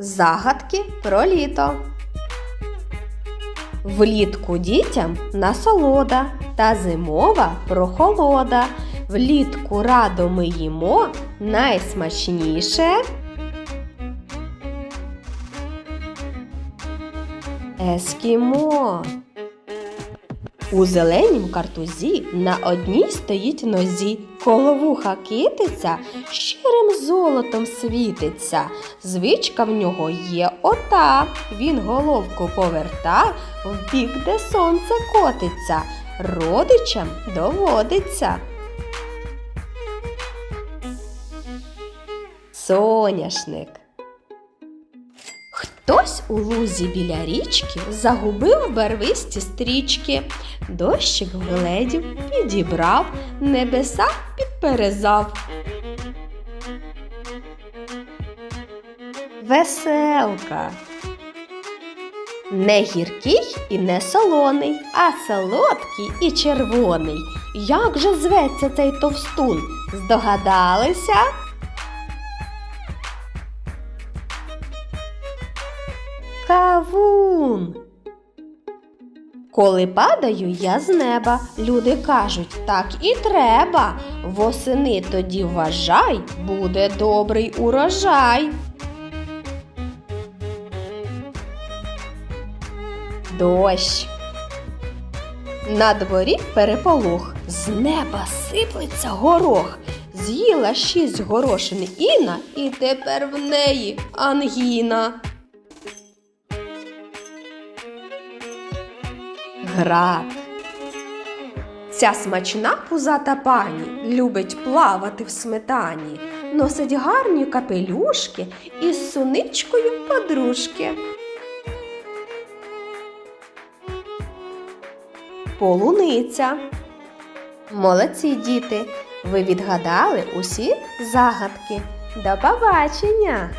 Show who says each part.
Speaker 1: Загадки про літо. Влітку дітям насолода та зимова прохолода. Влітку радо ми їмо найсмачніше. Ескімо. У зеленім картузі на одній стоїть нозі, коло вуха китиця, щирим золотом світиться. Звичка в нього є ота. Він головку поверта в бік, де сонце котиться. Родичам доводиться. Соняшник. Хтось у лузі біля річки загубив барвисті стрічки. Дощик гледів, підібрав, небеса підперезав. Веселка. Не гіркий і не солоний, а солодкий і червоний. Як же зветься цей товстун? Здогадалися? Коли падаю я з неба, люди кажуть, так і треба. Восени тоді вважай, буде добрий урожай. Дощ. На дворі переполох, з неба сиплеться горох. З'їла шість горошин Іна, і тепер в неї ангіна. Град. Ця смачна пузата пані любить плавати в сметані, носить гарні капелюшки із суничкою подружки. Полуниця. Молодці діти! Ви відгадали усі загадки. До побачення!